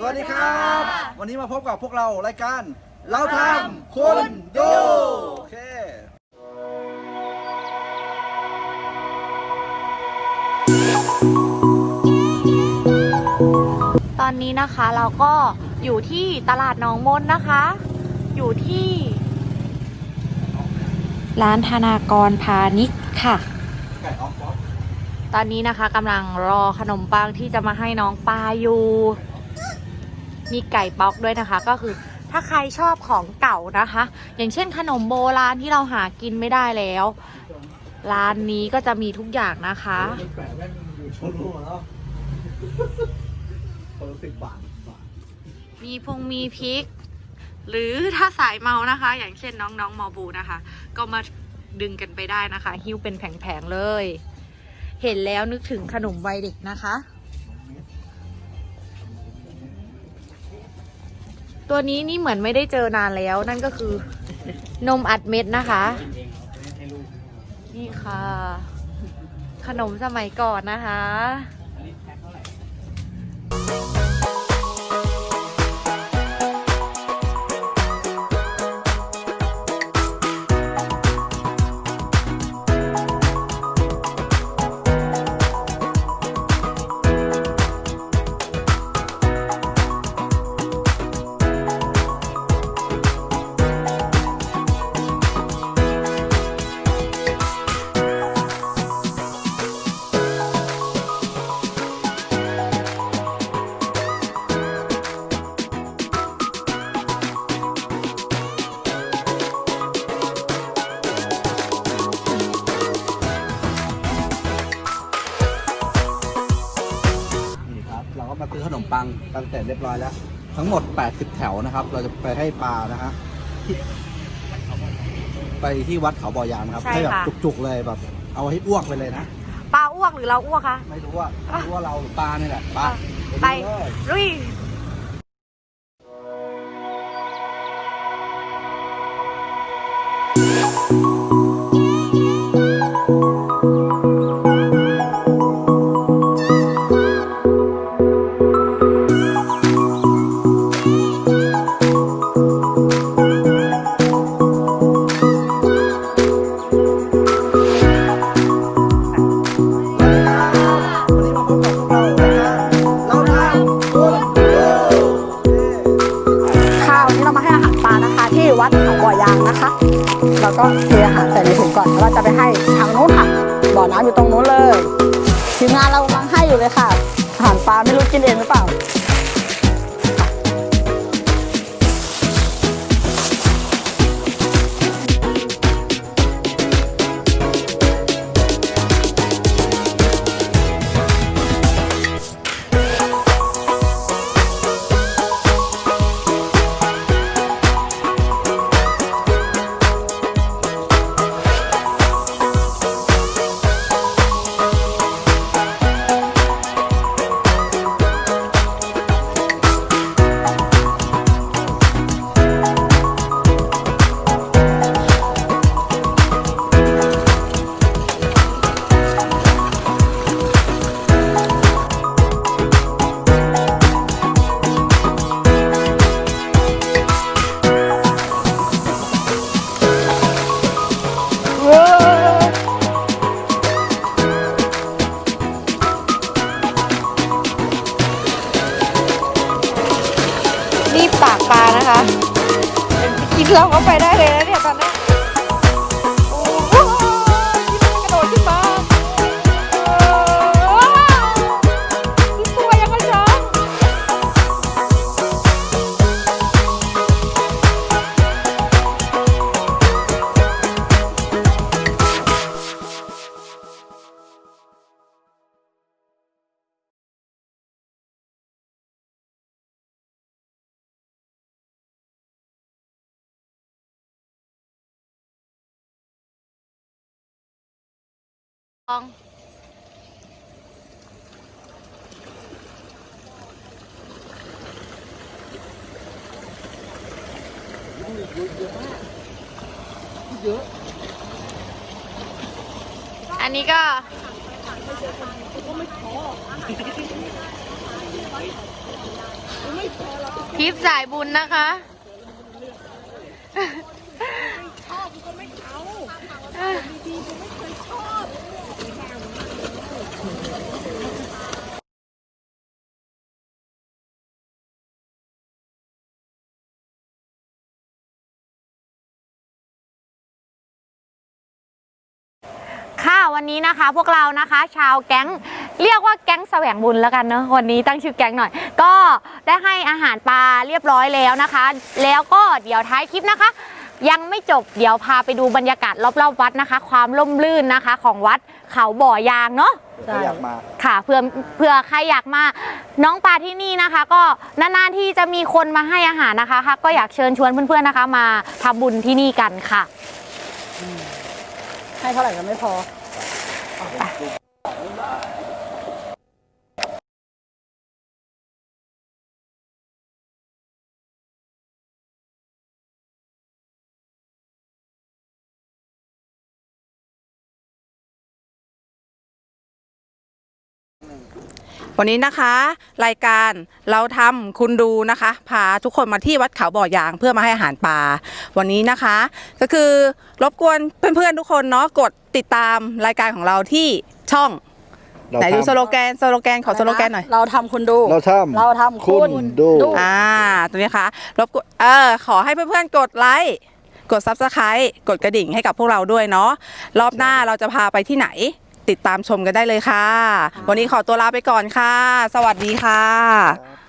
สวัสดีครับ วันนี้มาพบกับพวกเรารายการ เราทำคุณดูโอเค ตอนนี้นะคะเราก็อยู่ที่ตลาดหนองมนนะคะ อยู่ที่ ร้านธนากรพาณิชย์ค่ะไก่ออฟป๊อปตอนนี้นะคะกำลังรอขนมปังที่จะมาให้น้องปลาอยู่ มีไก่ป๊อกด้วยนะคะ ก็คือถ้าใครชอบของเก่านะคะ อย่างเช่นขนมโบราณที่เราหากินไม่ได้แล้ว ร้านนี้ก็จะมีทุกอย่างนะคะ แปะแม่งอยู่ชนหัวแล้วคนละสิบบาทบาทมีพงมีพริก หรือถ้าสายเมานะคะ อย่างเช่นน้องน้องๆมอบูนะคะ ก็มาดึงกันไปได้นะคะ หิ้วเป็นแผงๆเลย เห็นแล้วนึกถึงขนมวัยเด็กนะคะ ตัวนี้นี่เหมือนไม่ได้เจอนานแล้ว นั่นก็คือนมอัดเม็ดนะคะ นี่ค่ะ ขนมสมัยก่อนนะคะ ปังกันเสร็จเรียบร้อยแล้ว ทั้งหมด 80 แถวนะครับ เราจะไปให้ปลานะฮะที่ไปที่วัดเขาบ่อยางนะครับใช่ให้แบบค่ะจุกๆเลยแบบ เอาให้อ้วกไปเลยนะ ปลาอ้วกหรือเราอ้วกคะ ไม่รู้ว่าไม่รู้ว่าเราหรือปลานี่แหละปลาไป ดูเลย ลุย ก็เทอาหารใส่ในถุงก่อนแล้วเราจะไปให้ทางนู้นค่ะบ่อน้ำอยู่ตรงนู้นเลยทีมงานเรากำลังให้อยู่เลยค่ะ ปลานะคะ กินเราก็ไปได้เลยนะเนี่ยตอนนี้ องอันนี้ก็ไม่ทริปสายบุญนะคะ ค่ะวันนี้นะคะพวกเรานะคะชาวแก๊งเรียกว่าแก๊งแสวงบุญแล้วกันเนอะวันนี้ตั้งชื่อแก๊งหน่อย ก็ได้ให้อาหารปลาเรียบร้อยแล้วนะคะ แล้วก็เดี๋ยวท้ายคลิปนะคะ ยังไม่จบเดี๋ยวพาไปดูบรรยากาศรอบๆวัดนะคะ ความร่มรื่นนะคะ ของวัดเขาบ่อยางเนาะเดี๋ยวเขาอยากมา ค่ะเพื่อเพื่อใครอยากมาน้องปลาที่นี่นะคะ ก็นานๆที่จะมีคนมาให้อาหารนะคะค่ะก็อยากเชิญชวนเพื่อนๆนะคะ มาทำบุญที่นี่กันค่ะ ให้เท่าไหร่ก็ไม่พอ วันนี้นะคะ รายการเราทำคุณดูนะคะพาทุกคนมาที่วัดเขาบ่อยางเพื่อมาให้อาหารปลาวันนี้นะคะ ก็คือรบกวนเพื่อนๆทุกคนเนาะกดติดตามรายการของเราที่ช่องเราไหนดูทำสโลแกนสโลแกนขอสโลแกนหน่อยเราทำคุณดูเราทำเราทำคุณดูดูอ่าตัวนี้ค่ะรบกวนเออขอให้เพื่อนๆกดไลค์กด Subscribe กดกระดิ่งให้กับพวกเราด้วยเนาะรอบหน้าเราจะพาไปที่ไหน ติดตามชมกันได้เลยค่ะ วันนี้ขอตัวลาไปก่อนค่ะ สวัสดีค่ะครับ